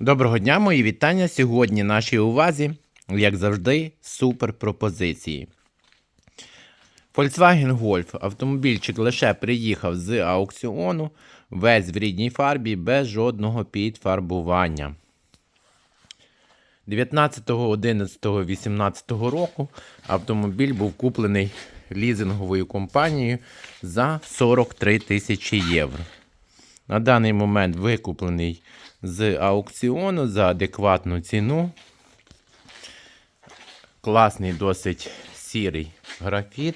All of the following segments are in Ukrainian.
Доброго дня, мої вітання. Сьогодні нашій увазі, як завжди, супер пропозиції. Volkswagen Golf. Автомобільчик лише приїхав з аукціону, весь в рідній фарбі, без жодного підфарбування. 19.11.18 року автомобіль був куплений лізинговою компанією за 43 тисячі євро. На даний момент викуплений з аукціону за адекватну ціну. Класний досить сірий графіт.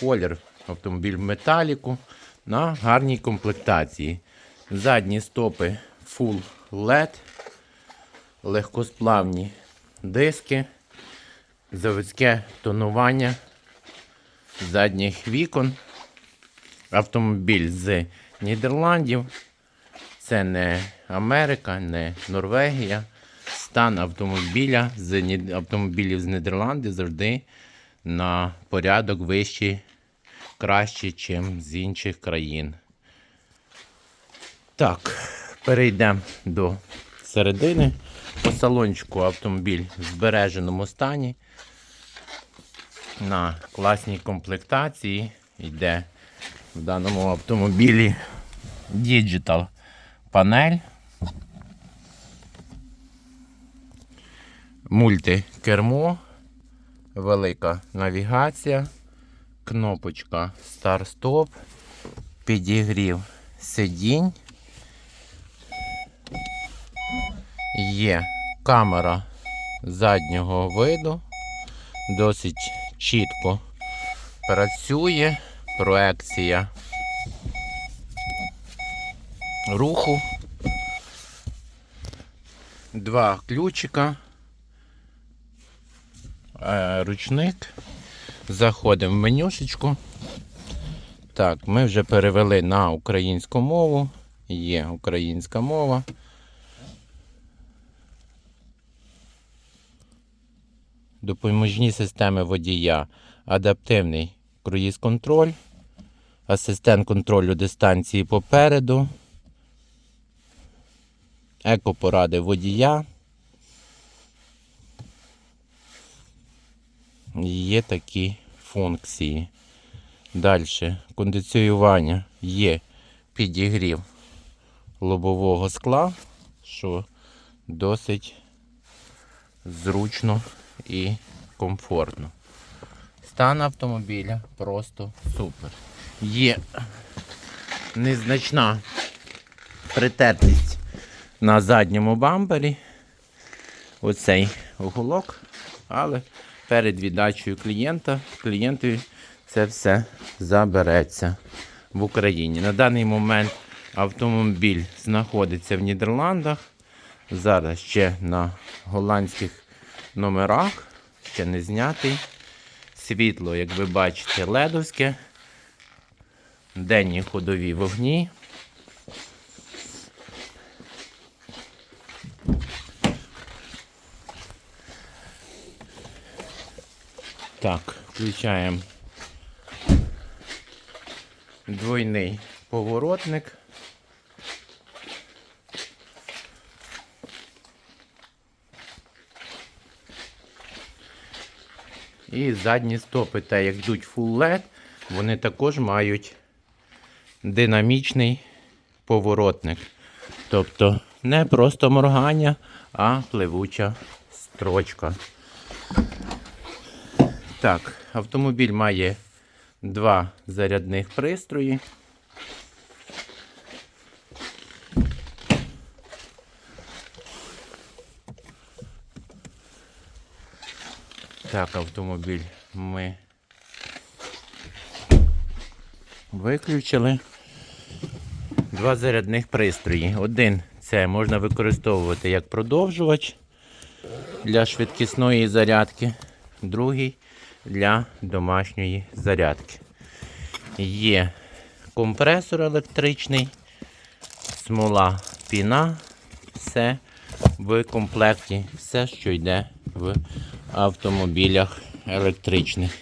Колір автомобіль в металіку на гарній комплектації. Задні стопи Full LED, легкосплавні диски, заводське тонування задніх вікон. Автомобіль з Нідерландів. Це не Америка, не Норвегія. Стан автомобіля з автомобілів з Нідерландів завжди на порядок вищий, краще, ніж з інших країн. Так, перейдемо до середини. По салончику автомобіль в збереженому стані. На класній комплектації йде в даному автомобілі. Digital панель. Мультикермо, велика навігація, кнопочка старт-стоп, підігрів сидінь. Є камера заднього виду, досить чітко працює, проекція руху. Два ключика. Е, Ручник. Заходимо в менюшечку. Так, ми вже перевели на українську мову. Є українська мова. Допоможні системи водія. Адаптивний круїз-контроль. Асистент контролю дистанції попереду. Екопоради водія. Є такі функції. Далі кондиціювання є підігрів лобового скла, що досить зручно і комфортно. Стан автомобіля просто супер. Є незначна притертість на задньому бампері. Оцей уголок, але перед віддачею клієнта клієнтові це все забереться в Україні. На даний момент автомобіль знаходиться в Нідерландах. Зараз ще на голландських номерах, ще не знятий. Світло, як ви бачите, ледовське. Денні ходові вогні. Так, включаємо двойний поворотник. І задні стопи, та як йдуть Full вони також мають динамічний поворотник. Тобто не просто моргання, а пливуча строчка. Так, автомобіль має два зарядних пристрої. Так, автомобіль ми виключили. Два зарядних пристрої. Один це можна використовувати як продовжувач для швидкісної зарядки, другий для домашньої зарядки. Є компресор електричний, смола піна, все в комплекті, все, що йде в автомобілях електричних.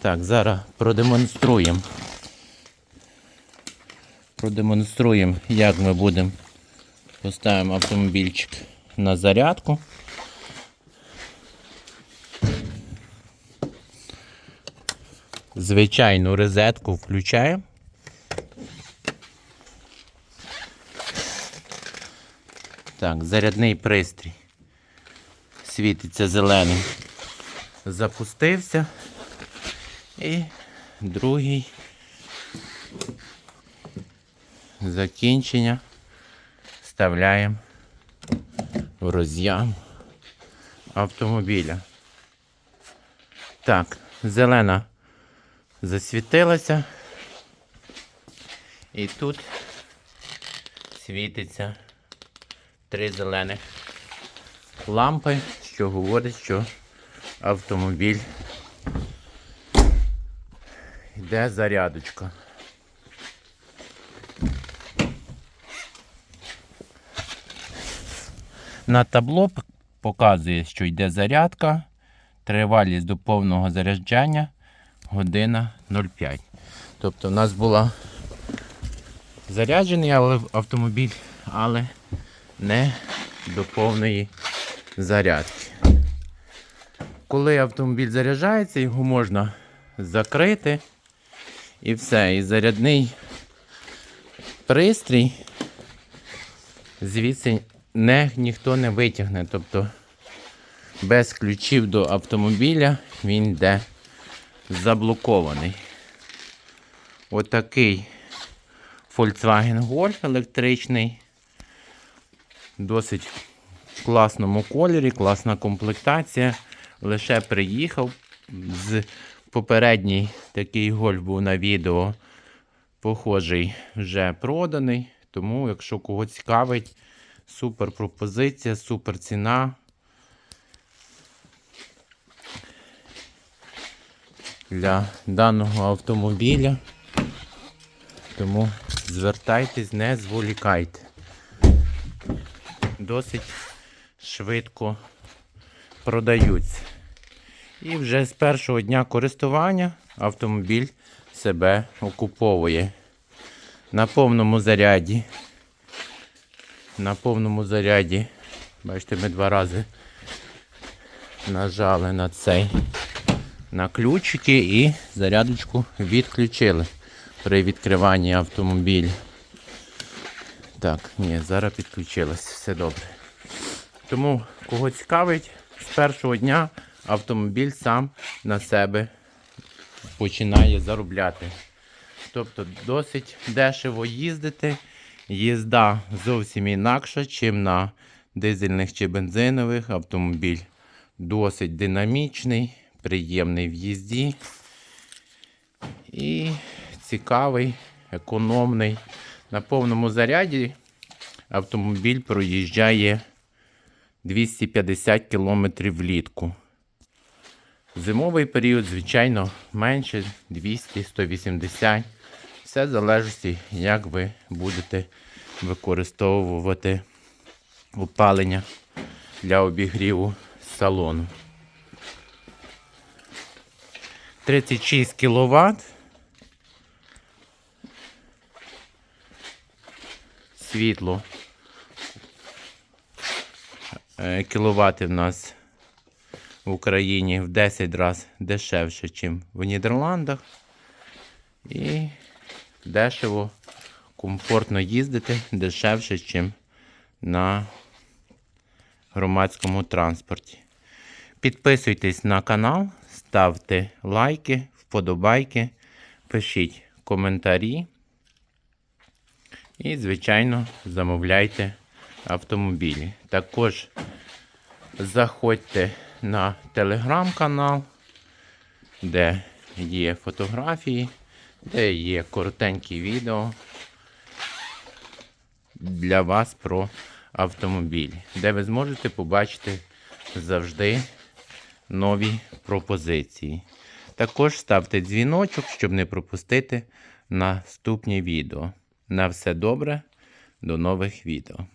Так, зараз продемонструємо. Продемонструємо, як ми будемо Поставимо автомобільчик на зарядку. Звичайну розетку включаємо. Так, зарядний пристрій. Світиться зеленим. Запустився. І другий закінчення вставляємо в роз'єм автомобіля. Так, зелена засвітилася. І тут світиться три зелених лампи, що говорить, що автомобіль йде зарядочка. На табло показує, що йде зарядка, тривалість до повного заряджання година 0,5. Тобто у нас була заряджений автомобіль, але не до повної зарядки. Коли автомобіль заряджається, його можна закрити і все. І зарядний пристрій звідси не, ніхто не витягне. Тобто без ключів до автомобіля він йде заблокований. Отакий Volkswagen Golf електричний. Досить в класному кольорі, класна комплектація. Лише приїхав. З попередній такий гольф був на відео. Похожий вже проданий. Тому, якщо кого цікавить, супер пропозиція, супер ціна. Для даного автомобіля. Тому звертайтесь, не зволікайте. Досить швидко продаються. І вже з першого дня користування автомобіль себе окуповує. На повному заряді. На повному заряді. Бачите, ми два рази нажали на цей на ключики і зарядочку відключили при відкриванні автомобіля. Так, ні, зараз підключилось, все добре. Тому, кого цікавить, з першого дня автомобіль сам на себе починає заробляти. Тобто досить дешево їздити. Їзда зовсім інакша, чим на дизельних чи бензинових. Автомобіль досить динамічний, приємний в їзді. І цікавий, економний. На повному заряді автомобіль проїжджає 250 км влітку. Зимовий період, звичайно, менше 200-180. Все залежить, як ви будете використовувати опалення для обігріву салону. 36 кВт. Світло. Е, Кіловати в нас в Україні в 10 разів дешевше, ніж в Нідерландах. І дешево, комфортно їздити дешевше, ніж на громадському транспорті. Підписуйтесь на канал, ставте лайки, вподобайки, пишіть коментарі. І, звичайно, замовляйте автомобілі. Також заходьте на телеграм-канал, де є фотографії, де є коротенькі відео для вас про автомобілі, де ви зможете побачити завжди нові пропозиції. Також ставте дзвіночок, щоб не пропустити наступні відео. На все добре, до нових відео.